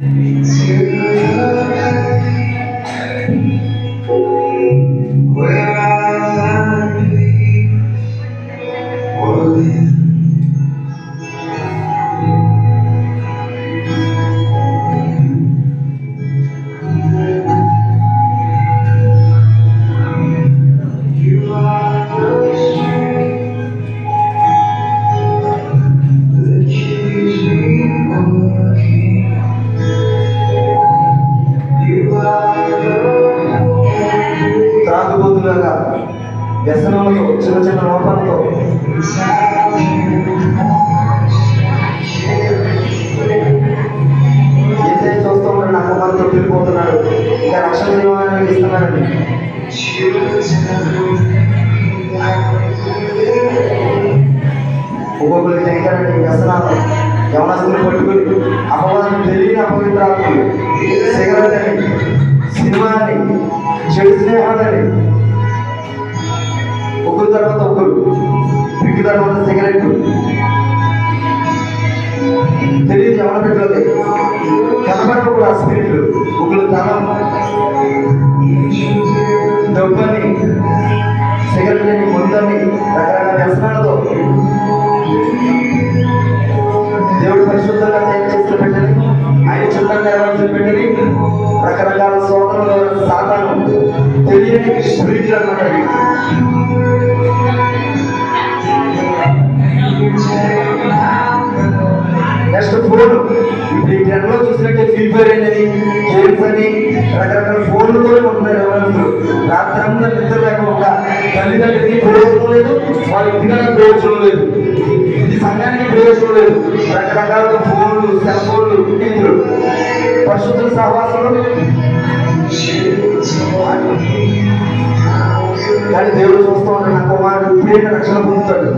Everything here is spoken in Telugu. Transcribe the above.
into To వ్యసనములు చిన్న చిన్న లోపాలతో. ఏదైతే చూస్తూ ఉన్నాడు నా కుమారుతో వెళ్ళిపోతున్నాడు ఇంకా రక్షణ జీవనాన్ని ఇస్తున్నాడండి. ఒక్కొక్కరికి తెలియదండి వ్యసనాలు యవనస్తులు పట్టుకుని అపవాదం తెలియని అపవిత్రాత్మలు సిగరెట్ సిగరెట్ తెలియదు ఎవరి పెట్టలేదు కనబడవు కూడా స్పిరిట్లు ఒకళ్ళు తలం డబ్బని సిగరెట్ అని ముందని రకరకాల వ్యసనాలతో దేవుడు పరిశుద్ధంగా తయారు చేసిన పెట్టని ఆయన చుట్టంగా ఎవరు పెట్టని రకరకాల సోదరులు సాధనం తెలియని స్పిరిట్లు అన్నమాట చూసినట్టే ఫ్రీ గేమ్స్ అని రకరకాల ఫోన్లు కూడా ఉంటున్నారు ఎవరు? రాత్రి అంతా నిద్ర లేకుండా తల్లిదండ్రులకి ప్రయోజనం లేదు వాళ్ళ ఇంటికి ప్రయోజనం లేదు. ఇది సంఘానికి ప్రయోజనం లేదు. రకరకాల ఫోన్లు సెల్ ఫోన్లు ఇంట్లో పరిశుద్ధుల సహవాసంలో కానీ దేవుడు చూస్తూ ఉంటాడు నా కుమారుడు ఇప్పుడే రక్షణ పొందుతాడు.